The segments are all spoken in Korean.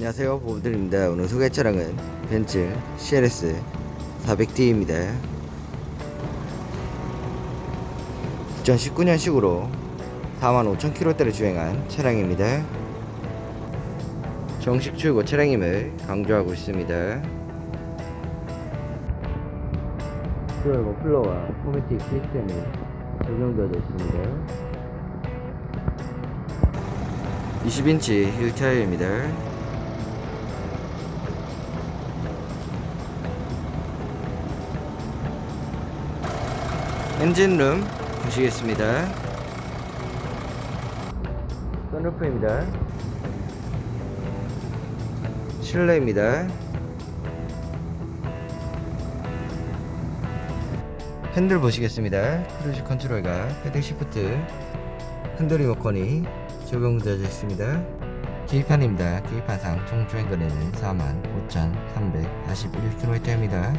안녕하세요. 보부들입니다. 오늘 소개 차량은 벤츠 CLS 400D입니다. 2019년식으로 45,000km대를 주행한 차량입니다. 정식 출고 차량임을 강조하고 있습니다. 듀얼 머플러와 포매틱 시스템이 적용되어 있습니다. 20인치 휠 타이어입니다. 엔진룸 보시겠습니다. 선루프입니다. 실내입니다. 핸들 보시겠습니다. 크루즈 컨트롤과 헤드 시프트 핸들 리모컨이 적용되어 있습니다. 계기판입니다. 계기판상 총 주행거리는 45,341km입니다.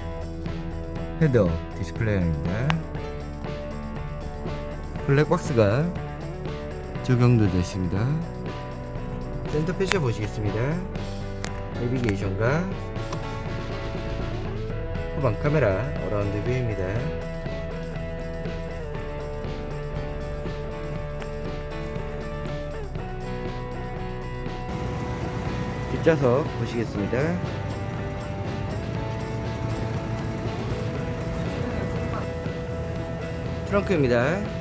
헤더 디스플레이입니다. 블랙박스가 적용되어 있습니다. 센터 패시 보시겠습니다. 내비게이션과 후방 카메라 어라운드 뷰입니다. 뒷좌석 보시겠습니다. 트렁크입니다.